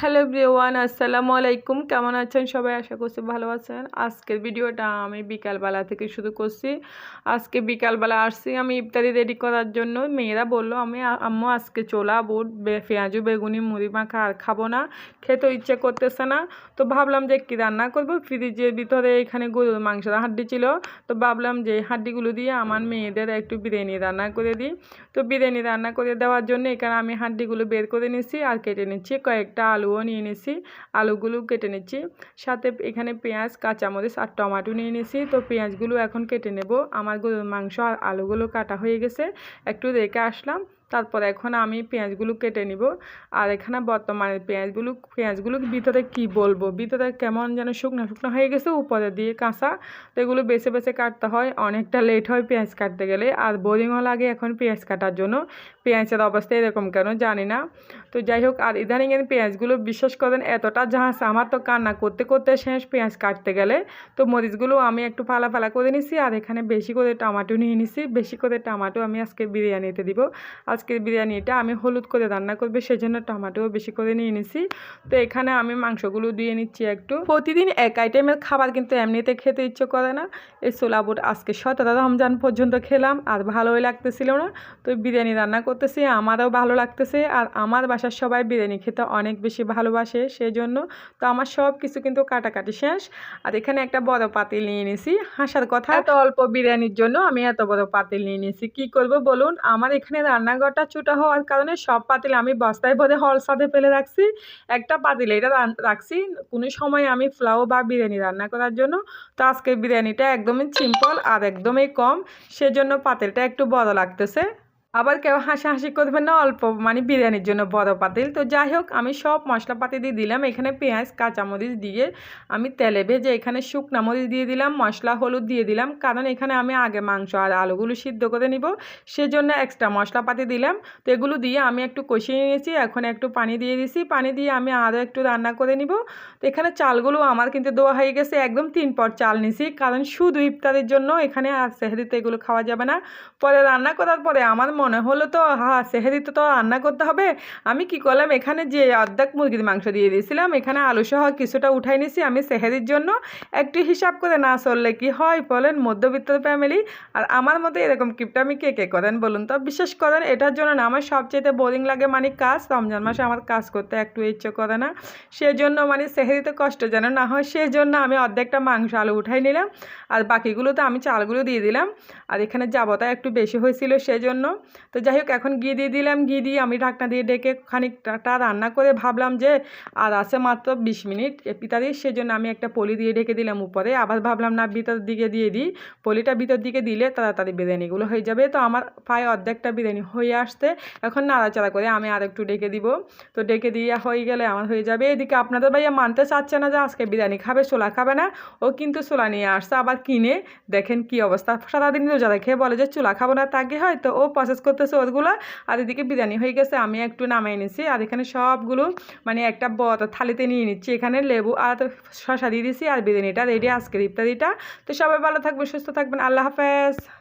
Hello ব্রিওয়ান আসসালামু আলাইকুম। কেমন আছেন সবাই? আশা করছি ভালো আছেন। আজকের ভিডিওটা আমি বিকালবেলা থেকে শুরু করছি। আজকে বিকালবেলা আসছি আমি ইফতারি রেডি করার জন্য। মেয়েরা বলল, আমি আম্মু, আজকে চোলা বুট পেঁয়াজু, বেগুনি, মুড়ি মাখা আর খাব না। খেতে ইচ্ছে করতেছে না। তো ভাবলাম যে কী রান্না করব। ফ্রিজের ভিতরে এখানে গরুর মাংসের হাড্ডি ছিল। তো ভাবলাম যে হাড্ডিগুলো দিয়ে আমার মেয়েদের একটু বিরিয়ানি রান্না করে দিই। তো বিরিয়ানি রান্না করে দেওয়ার জন্য এখানে আমি হাড্ডিগুলো বের করে নিচ্ছি আর কেটে নিচ্ছি কয়েকটা আলুও নিয়ে নিয়েছি আলুগুলো কেটে নিচ্ছি। সাথে এখানে পেঁয়াজ, কাঁচামরিচ আর টমাটো নিয়ে নিয়েছি তো পেঁয়াজগুলো এখন কেটে নেব। আমার মাংস আর আলুগুলো কাটা হয়ে গেছে। একটু রেখে আসলাম। তারপর এখন আমি পেঁয়াজগুলো কেটে নিব। আর এখানে বর্তমানে পেঁয়াজগুলো পেঁয়াজগুলো ভিতরে কি বলব? ভিতরে কেমন যেন শুকনো শুকনো হয়ে গেছে, উপরে দিয়ে কাঁচা। তো এগুলো বেছে বেছে কাটতে হয়, অনেকটা লেট হয় পেঁয়াজ কাটতে গেলে। আর বোরিংও লাগে এখন পেঁয়াজ কাটার জন্য। পেঁয়াজের অবস্থা এরকম কেন জানি না। তো যাই হোক, আর ইদানিং পেঁয়াজগুলো বিশ্বাস করেন, এতটা জাহাজ আমার তো কান্না করতে করতে শেষ পেঁয়াজ কাটতে গেলে। তো মরিচগুলো আমি একটু ফালা ফালা করে নিছি, আর এখানে বেশি করে টমাটো নিয়ে নিছি। বেশি করে টমাটো আমি আজকে বিরিয়ানিতে দিব। আজকের বিরিয়ানিটা আমি হলুদ করে রান্না করবে, সেজন্য টমাটোও বেশি করে নিয়ে নিছি। তো এখানে আমি মাংসগুলো দিয়ে নিচ্ছি একটু। প্রতিদিন এক আইটেমের খাবার কিন্তু এমনিতে খেতে ইচ্ছে করে না। এই ছোলা বুট আজকে সতেরো রমজান পর্যন্ত খেলাম, আর ভালোই লাগতেছিল না। তো বিরিয়ানি রান্না করতেছি, আমারও ভালো লাগতেছে, আর আমার বাসার সবাই বিরিয়ানি খেতে অনেক বেশি ভালোবাসে সেই জন্য তো আমার সব কিছু কিন্তু কাটাকাটি শেষ। আর এখানে একটা বড় পাতিল নিয়ে নিয়েছি হাসার কথা। এত অল্প বিরিয়ানির জন্য আমি এত বড় পাতিল নিয়ে নিয়েছি কি করব বলুন? আমার এখানে রান্নাঘরটা ছোটো হওয়ার কারণে সব পাতিল আমি বস্তায় ভরে হল সাথে ফেলে রাখছি। একটা পাতিল এটা রাখছি কোনো সময় আমি ফ্লাও বা বিরিয়ানি রান্না করার জন্য। তো আজকে বিরিয়ানিটা একদমই সিম্পল আর একদমই কম। সেজন্য পাতিলটা একটু বড় লাগতেছে। আবার কেউ হাসাহাসি করবেন না, অল্প মানে বিরিয়ানির জন্য বড় পাতিল। তো যাই হোক, আমি সব মশলাপাতি দিয়ে দিলাম। এখানে পেঁয়াজ, কাঁচামরিচ দিয়ে আমি তেলে ভেজে এখানে শুকনা মরিচ দিয়ে দিলাম, মশলা হলুদ দিয়ে দিলাম। কারণ এখানে আমি আগে মাংস আর আলুগুলো সিদ্ধ করে নিব, সেজন্য এক্সট্রা মশলাপাতি দিলাম। তো এগুলো দিয়ে আমি একটু কষিয়ে নিয়েছি, এখন একটু পানি দিয়ে দিছি। পানি দিয়ে আমি আরও একটু রান্না করে নিব। তো এখানে চালগুলো আমার কিন্তু দেওয়া হয়ে গেছে, একদম তিন পট চাল নিছি। কারণ শুধু ইফতারের জন্য এখানে আর সেহরিতে এগুলো খাওয়া যাবে না। পরে রান্না করার পরে আমার মনে হলো তো হা সেহরিতে তো রান্না করতে হবে। আমি কি করলাম, এখানে যে অর্ধেক মুরগির মাংস দিয়ে দিয়েছিলাম, এখানে আলু সহ কিছুটা উঠাই নিছি আমি সেহেরির জন্য। একটু হিসাব করে না চললে কি হয় বলেন, মধ্যবিত্ত ফ্যামিলি আর আমার মতো এরকম কিপটা আমি কে কে করেন বলুন তো? বিশেষ করেন এটার জন্য না আমার সবচেয়ে বোরিং লাগে মানে কাজ। রমজান মাসে আমার কাজ করতে একটু ইচ্ছে করে না। সেজন্য মানে সেহেরিতে কষ্ট যেন না হয় সেই জন্য আমি অর্ধেকটা মাংস আলু উঠাই নিলাম। আর বাকিগুলো তো আমি চালগুলো দিয়ে দিলাম। আর এখানে যাবতা একটু বেশি হয়েছিল সেজন্য। তো যাই হোক এখন ঘি দিয়ে দিলাম ঘি দিয়ে আমি ঢাকনা দিয়ে ডেকে খানিকটা রান্না করে ভাবলাম যে, আর আছে মাত্র বিশ মিনিট পিতারি সেজন্য আমি একটা পলি দিয়ে ঢেকে দিলাম উপরে। আবার ভাবলাম, না, ভিতর দিকে দিয়ে দিই। পলিটা ভিতর দিকে দিলে তাড়াতাড়ি বিরিয়ানিগুলো হয়ে যাবে। তো আমার প্রায় অর্ধেকটা বিরিয়ানি হয়ে আসতে এখন নাড়াচাড়া করে আমি আর একটু ডেকে দিব। তো ডেকে দিয়ে হয়ে গেলে আমার হয়ে যাবে। এদিকে আপনাদের ভাইয়া মানতে চাচ্ছে না যে, আজকে বিরিয়ানি খাবে, ছোলা খাবে না। ও কিন্তু ছোলা নিয়ে আসছে, আবার কিনে। দেখেন কি অবস্থা। সারাদিন রোজা রেখে বলে যে, চুলা খাব না তাকে হয়? তো ও প্রসেস করতেছে ওগুলো, আর এদিকে বিরিয়ানি হয়ে গেছে, আমি একটু নামাই নিছি, আর এখানে সবগুলো মানে একটা বড় থালিতে নিয়ে নিচ্ছি, এখানে লেবু আর শশা দিয়ে দিছি, আর বিরিয়ানিটা রেডি আজকের ইফতারিটা। তো সবাই ভালো থাকবে সুস্থ থাকবেন, আল্লাহ হাফেজ।